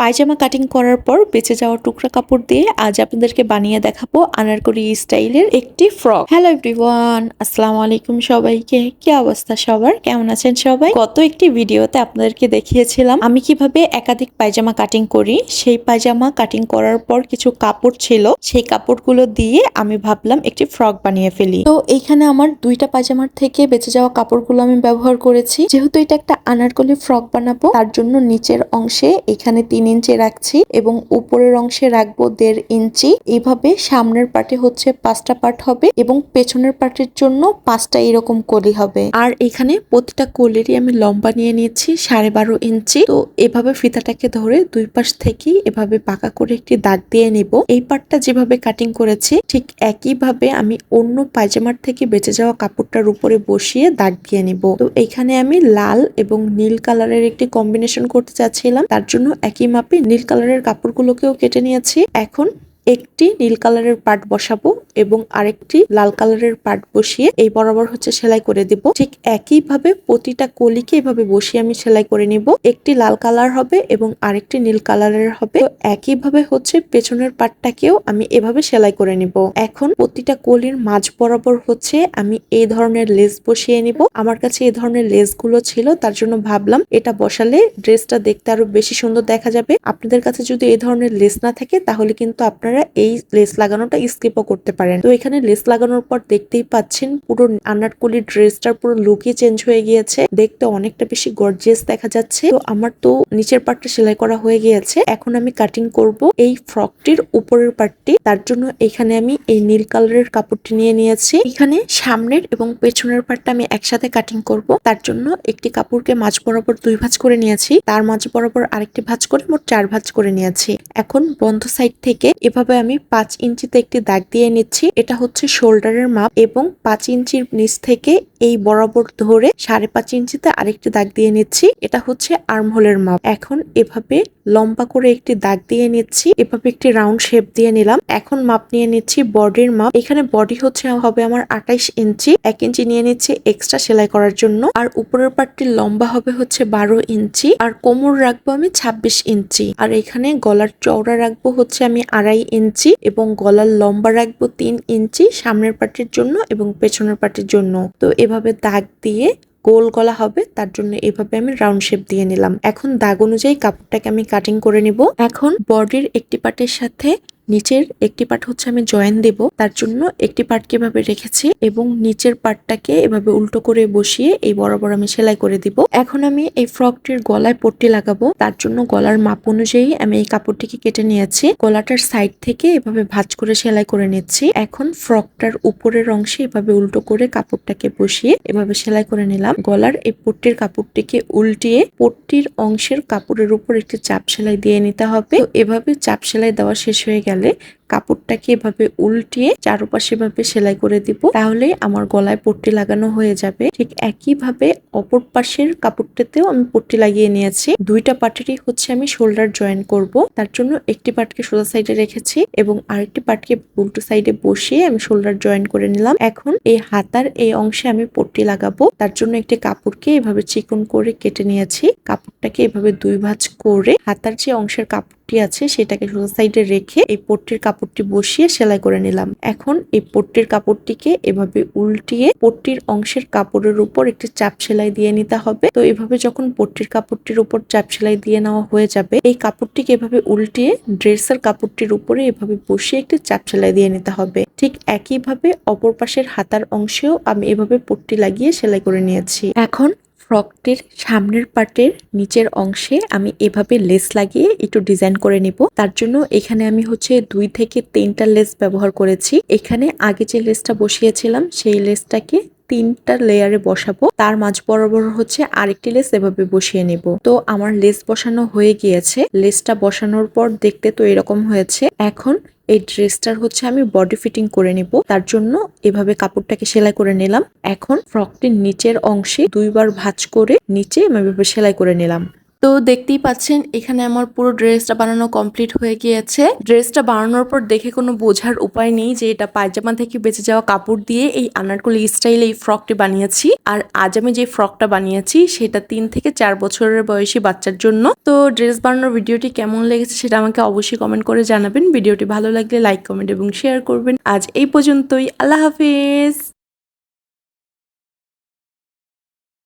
পায়জামা cutting করার পর বেঁচে যাওয়া টুকরা কাপড় দিয়ে আজ আপনাদেরকে বানিয়ে দেখাবো আনারকলি স্টাইলের একটি ফ্রক। হ্যালো এভরিওয়ান আসসালামু আলাইকুম সবাইকে। কি অবস্থা সবার? কেমন আছেন সবাই? গত একটি ভিডিওতে আপনাদেরকে দেখিয়েছিলাম আমি কীভাবে একাধিক পায়জামা কাটিং করি। সেই পায়জামা কাটিং করার পর কিছু কাপড় ছিল, সেই কাপড়গুলো দিয়ে আমি ভাবলাম একটি ফ্রক বানিয়ে ফেলি। তো এইখানে আমার দুইটা পায়জামার থেকে বেঁচে যাওয়া কাপড়গুলো আমি ব্যবহার করেছি। যেহেতু এটা একটা আনারকলি ফ্রক বানাবো, তার জন্য নিচের অংশে এখানে তিন ইঞ্চি রাখছি এবং উপরের অংশে রাখব দেড় ইঞ্চি। এইভাবে সামনের পার্টে হচ্ছে পাঁচটা পার্ট হবে এবং পেছনের পার্টের জন্য পাঁচটা এরকম কলি হবে। আর এখানে প্রতিটা কলিরই আমি লম্বা নিয়ে নিয়েছি সাড়ে বারো ইঞ্চি। তো এভাবে ফিতাটাকে ধরে দুই পাশ থেকেই এভাবে পাকা করে একটি দাগ দিয়ে নিব। এই পার্টটা যেভাবে কাটিং করেছি, ঠিক একইভাবে আমি অন্য পায়জামার থেকে বেঁচে যাওয়া কাপড়টার উপরে বসিয়ে দাগ দিয়ে নিব। তো এখানে আমি লাল এবং নীল কালারের একটি কম্বিনেশন করতে চাচ্ছিলাম, তার জন্য একই মাপে নীল কালারের কাপড়গুলোকেও কেটে নিয়েছি। এখন একটি নীল কালারের পার্ট বসাবো এবং আরেকটি লাল কালারের পার্ট বসিয়ে এই বরাবর হচ্ছে সেলাই করে দিব। ঠিক একইভাবে প্রতিটা কলিকে এভাবে বসিয়ে আমি সেলাই করে নিব। একটি লাল কালার হবে এবং আরেকটি নীল কালারের হবে। একইভাবে হচ্ছে পেছনের পার্টটাকেও আমি এভাবে সেলাই করে নিব। এখন প্রতিটা কলির মাঝ বরাবর হচ্ছে আমি এই ধরনের লেস বসিয়ে নিব। আমার কাছে এই ধরনের লেসগুলো ছিল, তার জন্য ভাবলাম এটা বসালে ড্রেসটা দেখতে আরও বেশি সুন্দর দেখা যাবে। আপনাদের কাছে যদি এই ধরনের লেস না থাকে, তাহলে কিন্তু আপনারা এই লেস লাগানোটা স্কিপও করতে পারেন। তো এখানে লেস লাগানোর পর দেখতেই পাচ্ছেন পুরো আনারকলি ড্রেসটার পুরো লুকই চেঞ্জ হয়ে গিয়েছে। দেখতে অনেকটা বেশি গর্জিয়াস দেখা যাচ্ছে। তো আমার তো নিচের পার্টটা সেলাই করা হয়ে গিয়েছে। এখন আমি কাটিং করব এই ফ্রকটির উপরের পার্টটি তার জন্য এখানে আমি এই নীল কালারের কাপড়টি নিয়ে নিয়েছি। এখানে সামনের এবং পেছনের পার্টটা আমি একসাথে কাটিং করব। তার জন্য একটি কাপড়কে মাঝ বরাবর দুই ভাঁজ করে নিয়েছি। তার মাঝ বরাবর আরেকটি ভাঁজ করে মোট চার ভাঁজ করে নিয়েছি। এখন বন্ধ সাইড থেকে এভাবে আমি পাঁচ ইঞ্চিতে একটি দাগ দিয়ে নিচ্ছি। এটা হচ্ছে শোল্ডারের মাপ এবং পাঁচ ইঞ্চির নিচ থেকে এই বরাবর ধরে সাড়ে পাঁচ ইঞ্চিতে আরেকটি দাগ দিয়ে নিচ্ছি। এটা হচ্ছে আর্মহোলের মাপ। এখন এভাবে লম্বা করে একটি দাগ দিয়ে নিচ্ছি। এভাবে একটি রাউন্ড শেপ দিয়ে নিলাম। এখন মাপ নিয়ে নিচ্ছি বডির মাপ। এখানে বডি হচ্ছে হবে আমার আঠাইশ ইঞ্চি। এক ইঞ্চি নিয়ে নিচ্ছি এক্সট্রা সেলাই করার জন্য। আর উপরের পার্টটি লম্বা হবে হচ্ছে বারো ইঞ্চি। আর কোমর রাখব আমি ছাব্বিশ ইঞ্চি। আর এখানে গলার চওড়া রাখব হচ্ছে আমি আড়াই ইঞ্চি এবং গলার লম্বা রাখব তিন ইঞ্চি সামনের পার্টির জন্য এবং পেছনের পার্টির জন্য। তো এভাবে দাগ দিয়ে গোল গলা হবে, তার জন্য এভাবে আমি রাউন্ড শেপ দিয়ে নিলাম। এখন দাগ অনুযায়ী কাপড়টাকে আমি কাটিং করে নিব। এখন বডির একটি পার্টের সাথে নিচের একটি পার্ট হচ্ছে আমি জয়েন দেব। তার জন্য একটি পার্টকে এভাবে রেখেছি এবং নিচের পার্টটাকে এভাবে উল্টো করে বসিয়ে এই বরাবর আমি সেলাই করে দিব। এখন আমি এই ফ্রকটির গলায় পট্টি লাগাবো। তার জন্য গলার মাপ অনুযায়ী আমি এই কাপড়টিকে কেটে নিয়েছি। গলাটার সাইড থেকে এভাবে ভাঁজ করে সেলাই করে নিচ্ছি। এখন ফ্রকটার উপরের অংশে এভাবে উল্টো করে কাপড়টাকে বসিয়ে এভাবে সেলাই করে নিলাম। গলার এই পট্টির কাপড়টিকে উল্টিয়ে পট্টির অংশের কাপড়ের উপর একটি চাপ সেলাই দিয়ে নিতে হবে। এভাবে চাপ সেলাই দেওয়া শেষ হয়ে গেলে। কাপড়টাকে এভাবে উল্টিয়ে চারপাশে ভাবে সেলাই করে দিব। তাহলে আমার গলায় পট্টি লাগানো হয়ে যাবে। ঠিক একইভাবে অপর পাশের কাপড়টাতেও আমি পট্টি লাগিয়ে নিয়েছি। দুইটা পার্টেরই হচ্ছে আমি শোল্ডার জয়েন করব। তার জন্য একটি পার্টকে সোজা সাইডে রেখেছি এবং আরেকটি পার্টকে উল্টো সাইডে বসিয়ে আমি শোল্ডার জয়েন করে নিলাম। এখন এই হাতার এই অংশে আমি পট্টি লাগাবো। তার জন্য একটি কাপড়কে এভাবে চিকন করে কেটে নিয়েছি। কাপড়টাকে এভাবে দুই ভাঁজ করে হাতার যে অংশের কাপড় পট্টি আছে সেটাকে সোজা সাইডে রেখে এই পট্টির কাপড়টি বসিয়ে সেলাই করে নিলাম। এখন এই পট্টির কাপড়টিকে এভাবে উল্টিয়ে পট্টির অংশের কাপড়ের উপর একটি চাপ সেলাই দিয়ে নিতে হবে। তো এভাবে যখন পট্টির কাপড়টির উপর চাপ সেলাই দিয়ে নেওয়া হয়ে যাবে, এই কাপড়টিকে এভাবে উল্টিয়ে ড্রেসের কাপড়টির উপরে এভাবে বসিয়ে একটি চাপ সেলাই দিয়ে নিতে হবে। ঠিক একইভাবে অপর পাশের হাতার অংশেও আমি এভাবে পট্টি লাগিয়ে সেলাই করে নিয়েছি। এখন ফ্রকটির সামনের পার্টের নিচের অংশে আমি এভাবে লেস লাগিয়ে একটু ডিজাইন করে নিব। তার জন্য এখানে আমি হচ্ছে দুই থেকে তিনটা লেস ব্যবহার করেছি। এখানে আগে যে লেসটা বসিয়েছিলাম, সেই লেসটাকে তিনটা লেয়ারে বসাবো। তার মাঝ বরাবর হচ্ছে আরেকটি লেস এভাবে বসিয়ে নেব। তো আমার লেস বসানো হয়ে গিয়েছে। লেসটা বসানোর পর দেখতে তো এরকম হয়েছে। এখন এই ড্রেসটার হচ্ছে আমি বডি ফিটিং করে নিব। তার জন্য এভাবে কাপড়টাকে সেলাই করে নিলাম। এখন ফ্রকটির নিচের অংশে দুইবার ভাঁজ করে নিচে আমি এভাবে সেলাই করে নিলাম। তো দেখতেই পাচ্ছেন, এখানে আমার পুরো ড্রেসটা বানানো কমপ্লিট হয়ে গিয়েছে। ড্রেসটা বানানোর পর দেখে কোনো বোঝার উপায় নেই যে এটা পায়জামা থেকে বেঁচে যাওয়া কাপড় দিয়ে এই আনারকলি স্টাইলে এই ফ্রকটি বানিয়েছি। আর আজ আমি যে ফ্রকটা বানিয়েছি, সেটা তিন থেকে চার বছরের বয়সী বাচ্চার জন্য। তো ড্রেস বানানোর ভিডিওটি কেমন লেগেছে সেটা আমাকে অবশ্যই কমেন্ট করে জানাবেন। ভিডিওটি ভালো লাগলে লাইক কমেন্ট এবং শেয়ার করবেন। আজ এই পর্যন্তই। আল্লাহ হাফিজ!